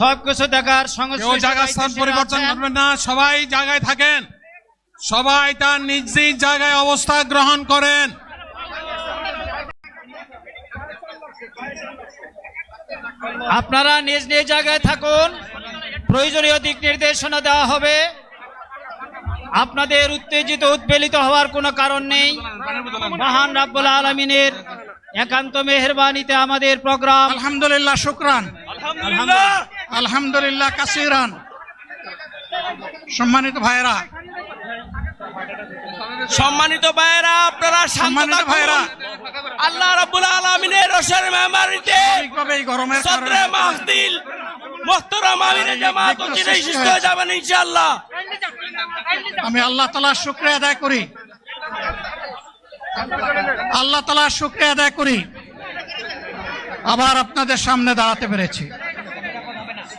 সব কিছু দেখার জায়গা স্থান পরিবর্তন করবেন না সবাই জায়গায় থাকেন। সবাই তার নিজ নিজ জায়গায় অবস্থা গ্রহণ করেন। আপনারা নিজ নিজ জায়গায় থাকুন প্রয়োজনীয় দিক নির্দেশনা দেওয়া হবে। আপনাদের উত্তেজিত উদ্বেলিত হওয়ার কোনো কারণ নেই। মহান রাব্বুল আলমিনের একান্ত মেহরবানিতে আমাদের প্রোগ্রাম। আলহামদুলিল্লাহ শুক্রান। আলহামদুলিল্লাহ। কাসিরান। সম্মানিত ভাইরা সম্মানিত ভাইয়েরা আপনারা সম্মানিত ভাইরা আল্লাহ রাব্বুল আলামিনের রসের মেহমানিতে এই গরমের কারণে মাহদিল মোহতরম আমিরে জামাত বিঘ্ন চিরাই সুস্থ হয়ে যাবেন ইনশাআল্লাহ। আমি আল্লাহ তালার শুক্রিয়া আদায় করি। আল্লাহ তালার শুক্রিয়া আদায় করি। আবার আপনাদের সামনে দাঁড়াতে পেরেছি।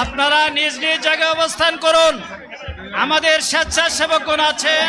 আপনারা নিজ নিজ জায়গায় অবস্থান করুন। আমাদের স্বেচ্ছাসেবকগণ আছেন।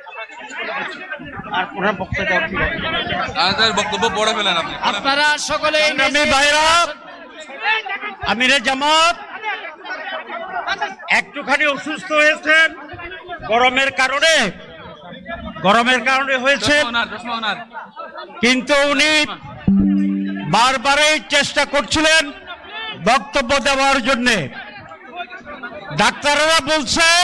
আমাদের বক্তব্য পড়ে ফেলেন আপনি। আপনারা সকলে ভাইরা আমিরে জামাত একটুখানি অসুস্থ হয়েছেন গরমের কারণে গরমের কারণে হয়েছে। কিন্তু উনি বারবারই চেষ্টা করছিলেন বক্তব্য দেওয়ার জন্যে। ডাক্তাররা বলছেন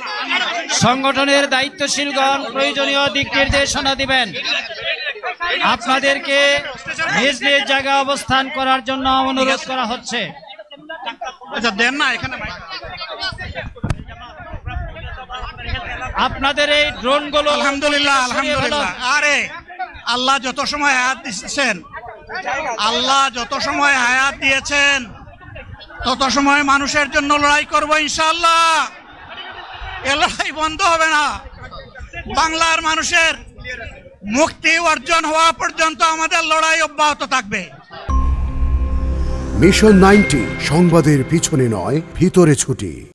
সংগঠনের দায়িত্বশীলগণ প্রয়োজনীয় দিক নির্দেশনা দিবেন। আপনাদেরকে নিজ নিজ জায়গায় অবস্থান করার জন্য অনুরোধ করা হচ্ছে। আচ্ছা। আপনাদের এই ড্রোনগুলো আলহামদুলিল্লাহ আলহামদুলিল্লাহ। আরে আল্লাহ যত সময় হায়াত দিচ্ছেন আল্লাহ যত সময় হায়াত দিয়েছেন তত সময় মানুষের জন্য লড়াই করব ইনশাআল্লাহ। এ বন্ধ হবে না। বাংলার মানুষের মুক্তি অর্জন হওয়া পর্যন্ত আমাদের লড়াই অব্যাহত থাকবে। মিশন নাইনটি সংবাদের পিছনে নয়, ভিতরে ছুটি।